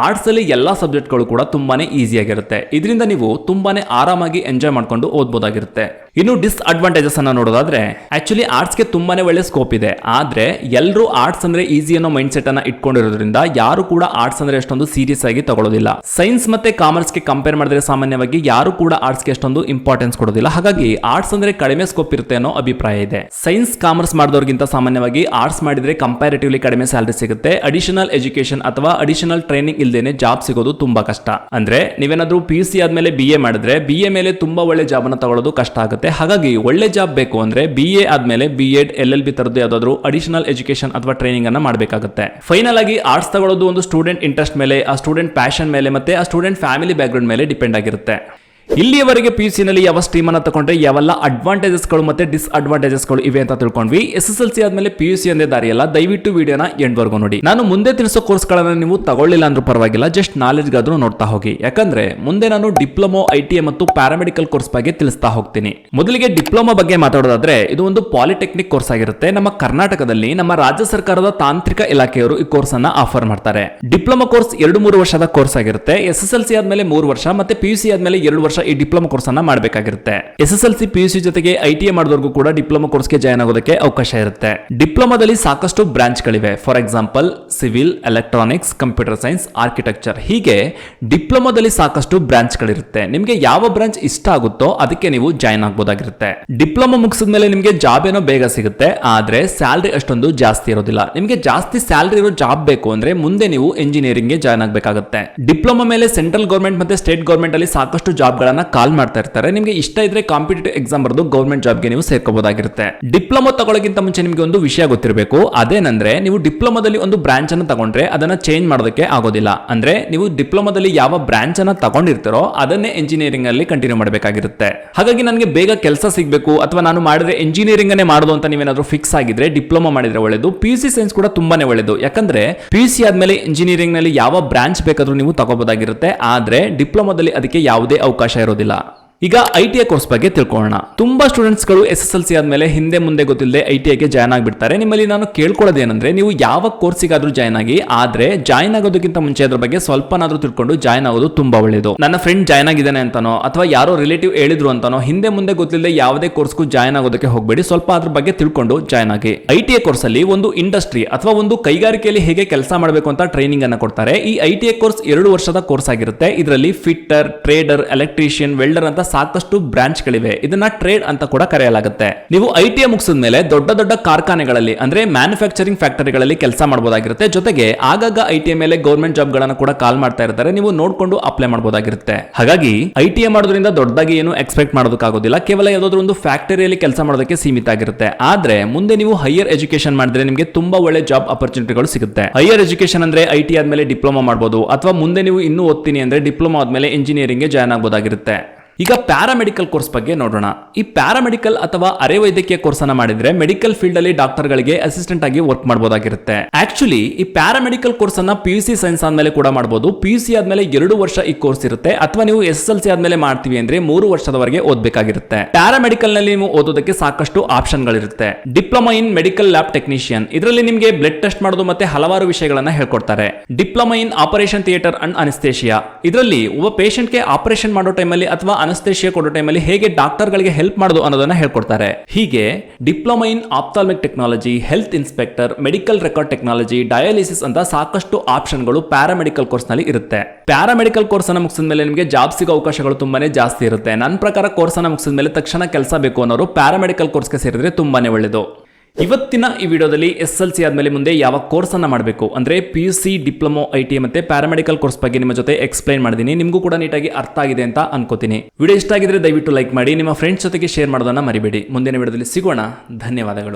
[SPEAKER 1] ಆರ್ಟ್ಸ್ ಅಲ್ಲಿ ಎಲ್ಲಾ ಸಬ್ಜೆಕ್ಟ್ಗಳು ಕೂಡ ತುಂಬಾನೇ ಈಸಿ ಆಗಿರುತ್ತೆ. ಇದರಿಂದ ನೀವು ತುಂಬಾನೇ ಆರಾಮಾಗಿ ಎಂಜಾಯ್ ಮಾಡ್ಕೊಂಡು ಓದ್ಬೋದಾಗಿರುತ್ತೆ. ಇನ್ನು ಡಿಸ್ಅಡ್ವಾಂಟೇಜಸ್ ಅನ್ನ ನೋಡೋದಾದ್ರೆ ಆಕ್ಚುಲಿ ಆರ್ಟ್ಸ್ಗೆ ತುಂಬಾನೇ ಒಳ್ಳೆ ಸ್ಕೋಪ್ ಇದೆ. ಆದ್ರೆ ಎಲ್ಲರೂ ಆರ್ಟ್ಸ್ ಅಂದ್ರೆ ಈಸಿ ಅನ್ನೋ ಮೈಂಡ್ ಸೆಟ್ ಅನ್ನ ಇಟ್ಕೊಂಡಿರೋದ್ರಿಂದ ಯಾರು ಕೂಡ ಆರ್ಟ್ಸ್ ಅಂದ್ರೆ ಅಷ್ಟೊಂದು ಸೀರಿಯಸ್ ಆಗಿ ತಗೊಳ್ಳೋದಿಲ್ಲ. ಸೈನ್ಸ್ ಮತ್ತೆ ಕಾಮರ್ಸ್ಗೆ ಕಂಪೇರ್ ಮಾಡಿದ್ರೆ ಸಾಮಾನ್ಯವಾಗಿ ಯಾರು ಕೂಡ ಆರ್ಟ್ಸ್ಗೆ ಅಷ್ಟೊಂದು ಇಂಪಾರ್ಟೆನ್ಸ್ ಕೊಡೋದಿಲ್ಲ. ಹಾಗಾಗಿ ಆರ್ಟ್ಸ್ ಅಂದ್ರೆ ಕಡಿಮೆ ಸ್ಕೋಪ್ ಇರುತ್ತೆ ಅನ್ನೋ ಅಭಿಪ್ರಾಯ ಇದೆ. ಸೈನ್ಸ್ ಕಾಮರ್ಸ್ ಮಾಡಿದವರಿಗಿಂತ ಸಾಮಾನ್ಯವಾಗಿ ಆರ್ಟ್ಸ್ ಮಾಡಿದ್ರೆ ಕಂಪ್ಯಾರಿಟಿವ್ಲಿ ಕಡಿಮೆ ಸ್ಯಾಲರಿ ಸಿಗುತ್ತೆ. ಅಡಿಷನಲ್ ಎಜುಕೇಶನ್ ಅಥವಾ ಅಡಿಷನಲ್ ಟ್ರೈನಿಂಗ್ ಇಲ್ದೇನೆ ಜಾಬ್ ಸಿಗೋದು ತುಂಬಾ ಕಷ್ಟ. ಅಂದ್ರೆ ನೀವೇನಾದ್ರೂ ಪಿ ಯು ಸಿ ಆದ್ಮೇಲೆ ಬಿ ಎ ಮಾಡಿದ್ರೆ ಬಿ ಎ ಮೇಲೆ ತುಂಬಾ ಒಳ್ಳೆ ಜಾಬ್ ಅನ್ನ ತಗೊಳ್ಳೋದು ಕಷ್ಟ ಆಗುತ್ತೆ. ಹಾಗಾಗಿ ಒಳ್ಳೆ ಜಾಬ್ ಬೇಕು ಅಂದ್ರೆ ಬಿ ಎ ಆದ್ಮೇಲೆ B Ed L L B ತರದ್ದು ಯಾವ್ದಾದ್ರು ಅಡಿಷನಲ್ ಎಜುಕೇಶನ್ ಅಥವಾ ಟ್ರೈನಿಂಗ್ ಅನ್ನ ಮಾಡಬೇಕಾಗುತ್ತೆ. ಫೈನಲ್ ಆಗಿ ಆರ್ಟ್ಸ್ ತಗೊಳ್ಳೋದು ಒಂದು ಸ್ಟೂಡೆಂಟ್ ಇಂಟ್ರೆಸ್ಟ್ ಮೇಲೆ ಆ ಸ್ಟೂಡೆಂಟ್ ಪ್ಯಾಷನ್ ಮೇಲೆ ಮತ್ತೆ ಆ ಸ್ಟೂಡೆಂಟ್ ಫ್ಯಾಮಿಲಿ ಬ್ಯಾಕ್ಗ್ರೌಂಡ್ ಮೇಲೆ ಡಿಪೆಂಡ್ ಆಗಿರುತ್ತೆ. ಇಲ್ಲಿಯವರೆಗೆ ಪಿ ಯು ಸಿನಲ್ಲಿ ಯಾವ ಸ್ಟ್ರೀಮ್ ಅನ್ನ ತಗೊಂಡ್ರೆ ಯಾವೆಲ್ಲ ಮತ್ತೆ ಡಿಸ್ಅಡ್ವಾಂಟೇಜಸ್ಗಳು ಇವೆ ಅಂತ ತಿಳ್ಕೊಂಡ್ವಿ. ಎಸ್ ಎಸ್ ಎಲ್ ಸಿ ಆದ್ಮೇಲೆ ಪಿ ಯು ಸಿ ಅಂದೇ ದಾರಿಯಲ್ಲ ದಯವಿಟ್ಟು ವಿಡಿಯೋನ ಎಂಡ್ವರೆಗೂ ನೋಡಿ. ನಾನು ಮುಂದೆ ತಿಳಿಸೋ ಕೋರ್ಸ್ಗಳನ್ನ ನೀವು ತಗೊಳ್ಳಿಲ್ಲ ಅಂದ್ರೂ ಪರವಾಗಿಲ್ಲ. ಜಸ್ಟ್ ನಾಲೆಜ್ಗಾದ್ರೂ ನೋಡ್ತಾ ಹೋಗಿ. ಯಾಕಂದ್ರೆ, ಮುಂದೆ ನಾನು ಡಿಪ್ಲೊಮೊ ಐ ಟಿ ಮತ್ತು ಪ್ಯಾರಾಮೆಡಿಕಲ್ ಕೋರ್ಸ್ ಬಗ್ಗೆ ತಿಳಿಸ್ತಾ ಹೋಗ್ತೀನಿ. ಮೊದಲಿಗೆ ಡಿಪ್ಲೊಮಾ ಬಗ್ಗೆ ಮಾತಾಡೋದಾದ್ರೆ, ಇದು ಒಂದು ಪಾಲಿಟೆಕ್ನಿಕ್ ಕೋರ್ಸ್ ಆಗಿರುತ್ತೆ. ನಮ್ಮ ಕರ್ನಾಟಕದಲ್ಲಿ ನಮ್ಮ ರಾಜ್ಯ ಸರ್ಕಾರದ ತಾಂತ್ರಿಕ ಇಲಾಖೆಯವರು ಈ ಕೋರ್ಸ್ ಅನ್ನ ಆಫರ್ ಮಾಡ್ತಾರೆ. ಡಿಪ್ಲೊಮಾ ಕೋರ್ಸ್ ಎರಡು ಮೂರು ವರ್ಷದ ಕೋರ್ಸ್ ಆಗಿರುತ್ತೆ. ಎಸ್ ಎಸ್ ಎಲ್ ಸಿ ಆದ್ಮೇಲೆ ಮೂರು ವರ್ಷ, ಮತ್ತೆ ಪಿ ಯು ಸಿ ಆದ್ಮೇಲೆ ಎರಡು ವರ್ಷ ಈ ಡಿಪ್ಲೊಮಾ ಕೋರ್ಸ್ ಅನ್ನ ಮಾಡಬೇಕಾಗಿರುತ್ತೆ. S S L C, P U C ಜೊತೆಗೆ ಐ ಟಿ ಎ ಮಾಡಿದವರೆಗೂ ಕೂಡ ಡಿಪ್ಲೊಮಾ ಕೋರ್ಸ್ಗೆ ಜಾಯ್ನ್ ಆಗೋದಕ್ಕೆ ಅವಕಾಶ ಇರುತ್ತೆ. ಡಿಪ್ಲೊಮಾದಲ್ಲಿ ಸಾಕಷ್ಟು ಬ್ರಾಂಚ್ಗಳಿವೆ. For example, civil, electronics, computer science, architecture. ಹೀಗೆ ಡಿಪ್ಲೊಮಾದಲ್ಲಿ ಸಾಕಷ್ಟು ಬ್ರಾಂಚ್ಗಳಿರುತ್ತೆ. ನಿಮಗೆ ಯಾವ ಬ್ರಾಂಚ್ ಇಷ್ಟ ಆಗುತ್ತೋ ಅದಕ್ಕೆ ನೀವು ಜಾಯ್ನ್ ಆಗ್ಬೋದಾಗಿರುತ್ತೆ. ಡಿಪ್ಲೊಮಾ ಮುಗಿಸಿದ ಮೇಲೆ ನಿಮಗೆ ಜಾಬ್ ಏನೋ ಬೇಗ ಸಿಗುತ್ತೆ. ಆದ್ರೆ ಸ್ಯಾಲ್ರಿ ಅಷ್ಟೊಂದು ಜಾಸ್ತಿ ಇರೋದಿಲ್ಲ. ನಿಮಗೆ ಜಾಸ್ತಿ ಸ್ಯಾಲ್ರಿ ಇರೋ ಜಾಬ್ ಬೇಕು ಅಂದ್ರೆ ಮುಂದೆ ನೀವು ಇಂಜಿನಿಯರಿಂಗ್ಗೆ ಜಾಯ್ನ್ ಆಗಬೇಕಾಗುತ್ತೆ. ಡಿಪ್ಲೊಮಾ ಮೇಲೆ ಸೆಂಟ್ರಲ್ ಗೌರ್ಮೆಂಟ್ ಮತ್ತೆ ಸ್ಟೇಟ್ ಗೌರ್ಮೆಂಟ್ ಅಲ್ಲಿ ಸಾಕಷ್ಟು ಜಾಬ್ಗಳನ್ನ ಕಾಲ್ ಮಾಡ್ತಾ ಇರ್ತಾರೆ. ನಿಮಗೆ ಇಷ್ಟ ಇದ್ರೆ ಕಾಂಪಿಟೇಟಿವ್ ಎಕ್ಸಾಮ್ ಬರೆದು ಗೌರ್ಮೆಂಟ್ ಜಾಬ್ಗೆ ನೀವು ಸೇರ್ಕೋಬಹುದಾಗಿರುತ್ತೆ ಡಿಪ್ಲೊಮಾ ತಗೊಳ್ಳೋಕ್ಕಿಂತ ಮುಂಚೆ ನಿಮಗೆ ಒಂದು ವಿಷಯ ಗೊತ್ತಿರಬೇಕು. ಅದೇನಂದ್ರೆ ನೀವು ಡಿಪ್ಲೊಮಾದಲ್ಲಿ ಒಂದು ಬ್ರಾಂಚ್ ಅನ್ನು ತಗೊಂಡ್ರೆ ಅದನ್ನ ಚೇಂಜ್ ಮಾಡೋದಕ್ಕೆ ಆಗೋದಿಲ್ಲ. ಅಂದ್ರೆ ನೀವು ಡಿಪ್ಲೊಮಾದಲ್ಲಿ ಯಾವ ಬ್ರಾಂಚ್ ಅನ್ನ ತಗೊಂಡಿರ್ತೀರೋ ಅದನ್ನೇ ಇಂಜಿನಿಯರಿಂಗ್ ಅಲ್ಲಿ ಕಂಟಿನ್ಯೂ ಮಾಡಬೇಕಾಗಿರುತ್ತೆ. ಹಾಗಾಗಿ ನನಗೆ ಬೇಗ ಕೆಲಸ ಸಿಗಬೇಕು ಅಥವಾ ನಾನು ಮಾಡಿದ್ರೆ ಇಂಜಿನಿಯರಿಂಗ್ ಅನ್ನೇ ಮಾಡೋದು ಅಂತ ನೀವೇನಾದ್ರೂ ಫಿಕ್ಸ್ ಆಗಿದ್ರೆ ಡಿಪ್ಲೊಮಾ ಮಾಡಿದ್ರೆ ಒಳ್ಳೇದು. ಪಿ ಸಿ ಸೈನ್ಸ್ ಕೂಡ ತುಂಬಾನೇ ಒಳ್ಳೇದು. ಯಾಕಂದ್ರೆ ಪಿ ಸಿ ಆದ್ಮೇಲೆ ಇಂಜಿನಿಯರಿಂಗ್ನಲ್ಲಿ ಯಾವ ಬ್ರಾಂಚ್ ಬೇಕಾದ್ರೂ ನೀವು ತಗೋಬಹುದಾಗಿರುತ್ತೆ ಆದ್ರೆ ಡಿಪ್ಲೊಮಾದಲ್ಲಿ ಅದಕ್ಕೆ ಯಾವುದೇ ಅವಕಾಶ ಇರೋದಿಲ್ಲ ಈಗ ಐ ಟಿ ಐ ಕೋರ್ಸ್ ಬಗ್ಗೆ ತಿಳ್ಕೊಳ್ಳೋಣ. ತುಂಬಾ ಸ್ಟೂಡೆಂಟ್ಸ್ಗಳು ಎಸ್ ಎಸ್ ಎಲ್ ಸಿ ಆದ್ಮೇಲೆ ಹಿಂದೆ ಮುಂದೆ ಗೊತ್ತಿಲ್ಲದೆ ಐ ಟಿ ಐಗೆ ಜಾಯ್ನ್ ಆಗಿಬಿಡ್ತಾರೆ. ನಿಮ್ಮಲ್ಲಿ ನಾನು ಕೇಳ್ಕೊಳ್ಳೋದೇನೆಂದ್ರೆ, ನೀವು ಯಾವ ಕೋರ್ಸಿಗಾದ್ರೂ ಜಾಯ್ನ್ ಆಗಿ, ಆದ್ರೆ ಜಾಯ್ನ್ ಆಗೋದಕ್ಕಿಂತ ಮುಂಚೆ ಅದ್ರ ಬಗ್ಗೆ ಸ್ವಲ್ಪನಾದ್ರೂ ತಿಳ್ಕೊಂಡು ಜಾಯ್ನ್ ಆಗೋದು ತುಂಬಾ ಒಳ್ಳೇದು. ನನ್ನ ಫ್ರೆಂಡ್ ಜಾಯ್ನ್ ಆಗಿದ್ದಾನೆ ಅಂತಾನೋ, ಅಥವಾ ಯಾರೋ ರಿಲೇಟಿವ್ ಹೇಳಿದ್ರು ಅಂತಾನೋ, ಹಿಂದೆ ಮುಂದೆ ಗೊತ್ತಿಲ್ಲದೆ ಯಾವುದೇ ಕೋರ್ಸ್ಗೂ ಜಾಯ್ನ್ ಆಗೋದಕ್ಕೆ ಹೋಗಬೇಡಿ. ಸ್ವಲ್ಪ ಅದ್ರ ಬಗ್ಗೆ ತಿಳ್ಕೊಂಡು ಜಾಯ್ನ್ ಆಗಿ. ಐ ಟಿ ಐ ಕೋರ್ಸ್ ಅಲ್ಲಿ ಒಂದು ಇಂಡಸ್ಟ್ರಿ ಅಥವಾ ಒಂದು ಕೈಗಾರಿಕೆಯಲ್ಲಿ ಹೇಗೆ ಕೆಲಸ ಮಾಡಬೇಕು ಅಂತ ಟ್ರೈನಿಂಗ್ ಅನ್ನ ಕೊಡ್ತಾರೆ. ಈ ಐ ಟಿ ಐ ಕೋರ್ಸ್ ಎರಡು ವರ್ಷದ ಕೋರ್ಸ್ ಆಗಿರುತ್ತೆ. ಇದರಲ್ಲಿ ಫಿಟ್ಟರ್ ಟ್ರೇಡರ್ ಎಲೆಕ್ಟ್ರಿಷಿಯನ್ ವೆಲ್ಡರ್ ಅಂತ ಸಾಕಷ್ಟು ಬ್ರಾಂಚ್ ಗಳಿವೆ ಇದನ್ನ ಟ್ರೇಡ್ ಅಂತ ಕೂಡ ಕರೆಯಲಾಗುತ್ತೆ. ನೀವು ಐ ಟಿ ಮುಗಿಸಿದ ಮೇಲೆ ದೊಡ್ಡ ದೊಡ್ಡ ಕಾರ್ಖಾನೆಗಳಲ್ಲಿ, ಅಂದ್ರೆ ಮ್ಯಾನುಫ್ಯಾಕ್ಚರಿಂಗ್ ಫ್ಯಾಕ್ಟರಿಗಳಲ್ಲಿ ಕೆಲಸ ಮಾಡಬಹುದಾಗಿರುತ್ತೆ ಜೊತೆಗೆ ಆಗಾಗ ಐ ಟಿ ಮೇಲೆ ಗೌರ್ಮೆಂಟ್ ಜಾಬ್ ಗಳನ್ನ ಕೂಡ ಕಾಲ್ ಮಾಡ್ತಾ ಇರ್ತಾರೆ. ನೀವು ನೋಡ್ಕೊಂಡು ಅಪ್ಲೈ ಮಾಡಬಹುದಾಗಿರುತ್ತೆ ಹಾಗಾಗಿ ಐ ಟಿ ಮಾಡೋದ್ರಿಂದ ದೊಡ್ಡದಾಗಿ ಏನು ಎಕ್ಸ್ಪೆಕ್ಟ್ ಮಾಡೋದಕ್ಕಾಗೋದಿಲ್ಲ. ಕೇವಲ ಯಾವುದಾದ್ರೂ ಒಂದು ಫ್ಯಾಕ್ಟರಿಯಲ್ಲಿ ಕೆಲಸ ಮಾಡೋದಕ್ಕೆ ಸೀಮಿತ ಆಗಿರುತ್ತೆ. ಆದ್ರೆ ಮುಂದೆ ನೀವು ಹೈಯರ್ ಎಜುಕೇಶನ್ ಮಾಡಿದ್ರೆ ನಿಮಗೆ ತುಂಬಾ ಒಳ್ಳೆ ಜಾಬ್ ಅಪರ್ಚುನಿಟಿಗಳು ಸಿಗುತ್ತೆ. ಹೈಯರ್ ಎಜುಕೇಶನ್ ಅಂದ್ರೆ ಐ ಟಿ ಆದ್ಮೇಲೆ ಡಿಪ್ಲೊಮಾ ಮಾಡಬಹುದು ಅಥವಾ ಮುಂದೆ ನೀವು ಇನ್ನೂ ಓದ್ತೀನಿ ಅಂದ್ರೆ ಡಿಪ್ಲೊಮಾ ಆದ್ಮೇಲೆ ಇಂಜಿನಿಯರಿಂಗ್ಗೆ ಜಾಯ್ನ್ ಆಗಬಹುದಾಗಿರುತ್ತೆ ಈಗ ಪ್ಯಾರಾಮೆಡಿಕಲ್ ಕೋರ್ಸ್ ಬಗ್ಗೆ ನೋಡೋಣ. ಈ ಪ್ಯಾರಾಮೆಡಿಕಲ್ ಅಥವಾ ಅರೆ ವೈದ್ಯಕೀಯ ಕೋರ್ಸ್ ಅನ್ನ ಮಾಡಿದ್ರೆ ಮೆಡಿಕಲ್ ಫೀಲ್ಡ್ ಅಲ್ಲಿ ಡಾಕ್ಟರ್ ಗಳಿಗೆ ಅಸಿಸ್ಟೆಂಟ್ ಆಗಿ ವರ್ಕ್ ಮಾಡಬಹುದಾಗಿರುತ್ತೆ ಆಕ್ಚುಲಿ ಈ ಪ್ಯಾರಾಮೆಡಿಕಲ್ ಕೋರ್ಸ್ ಅನ್ನ ಪಿ ಯು ಸಿ ಸೈನ್ಸ್ ಆದ್ಮೇಲೆ ಕೂಡ ಮಾಡಬಹುದು ಪಿ ಯು ಸಿ ಆದ್ಮೇಲೆ ಎರಡು ವರ್ಷ ಈ ಕೋರ್ಸ್ ಇರುತ್ತೆ. ಅಥವಾ ನೀವು ಎಸ್ ಎಲ್ ಸಿ ಆದ್ಮೇಲೆ ಮಾಡ್ತೀವಿ ಅಂದ್ರೆ ಮೂರು ವರ್ಷದವರೆಗೆ ಓದಬೇಕಾಗಿರುತ್ತೆ. ಪ್ಯಾರಾಮೆಡಿಕಲ್ನಲ್ಲಿ ನೀವು ಓದೋದಕ್ಕೆ ಸಾಕಷ್ಟು option ಗಳಿರುತ್ತೆ diploma in medical lab technician ಇದರಲ್ಲಿ ನಿಮಗೆ ಬ್ಲಡ್ ಟೆಸ್ಟ್ ಮಾಡೋದು ಮತ್ತೆ ಹಲವಾರು ವಿಷಯಗಳನ್ನ ಹೇಳ್ಕೊಡ್ತಾರೆ. Diploma in operation theatre and anaesthesia ಇದರಲ್ಲಿ ಒಬ್ಬ ಪೇಷಂಟ್ಗೆ ಆಪರೇಷನ್ ಮಾಡೋ ಟೈಮಲ್ಲಿ ಅಥವಾ ಅನಸ್ತೇಷಿಯಾ ಕೊಡೋ ಟೈಮಲ್ಲಿ ಹೇಗೆ ಡಾಕ್ಟರ್ಗಳಿಗೆ ಹೆಲ್ಪ್ ಮಾಡೋದು ಅನ್ನೋದನ್ನ ಹೇಳ್ಕೊಡ್ತಾರೆ. ಹೀಗೆ diploma in ophthalmic technology health inspector medical record technology dialysis ಅಂತ ಸಾಕಷ್ಟು ಆಪ್ಷನ್ಗಳು ಪ್ಯಾರಾಮೆಡಿಕಲ್ ಕೋರ್ಸ್ನಲ್ಲಿ ಇರುತ್ತೆ. ಪ್ಯಾರಾಮೆಡಿಕಲ್ ಕೋರ್ಸ್ ಅನ್ನು ಮುಗಿಸಿದ ಮೇಲೆ ನಿಮಗೆ ಜಾಬ್ ಸಿಗೋ ಅವಕಾಶಗಳು ತುಂಬಾನೇ ಜಾಸ್ತಿ ಇರುತ್ತೆ. ನನ್ನ ಪ್ರಕಾರ ಕೋರ್ಸ್ ಅನ್ನು ಮುಗಿಸಿದ ಮೇಲೆ ತಕ್ಷಣ ಕೆಲಸ ಬೇಕು ಅನ್ನೋರು ಪ್ಯಾರಾಮೆಡಿಕಲ್ ಕೋರ್ಸ್ಗೆ ಸೇರಿದ್ರೆ ತುಂಬಾನೇ ಒಳ್ಳೆಯದು ಇವತ್ತಿನ ಈ ವಿಡಿಯೋದಲ್ಲಿ ಎಸ್ ಎಲ್ ಸಿ ಆದಮೇಲೆ ಮುಂದೆ ಯಾವ ಕೋರ್ಸ್ ಅನ್ನ ಮಾಡಬೇಕು? ಅಂದ್ರೆ P U C diploma, I T ಮತ್ತೆ ಪ್ಯಾರಾಮೆಡಿಕಲ್ ಕೋರ್ಸ್ ಬಗ್ಗೆ ನಿಮ್ಮ ಜೊತೆ ಎಕ್ಸ್ಪ್ಲೈನ್ ಮಾಡಿದ್ದೀನಿ ನಿಮಗೂ ಕೂಡ ನೀಟಾಗಿ ಅರ್ಥ ಆಗಿದೆ ಅಂತ ಅನ್ಕೋತೀನಿ. ವಿಡಿಯೋ ಇಷ್ಟ ಆಗಿದ್ರೆ ದಯವಿಟ್ಟು ಲೈಕ್ ಮಾಡಿ, ನಿಮ್ಮ ಫ್ರೆಂಡ್ಸ್ ಜೊತೆಗೆ ಶೇರ್ ಮಾಡೋದನ್ನ ಮರಿಬೇಡಿ. ಮುಂದಿನ ವಿಡಿಯೋದಲ್ಲಿ ಸಿಗೋಣ. ಧನ್ಯವಾದಗಳು.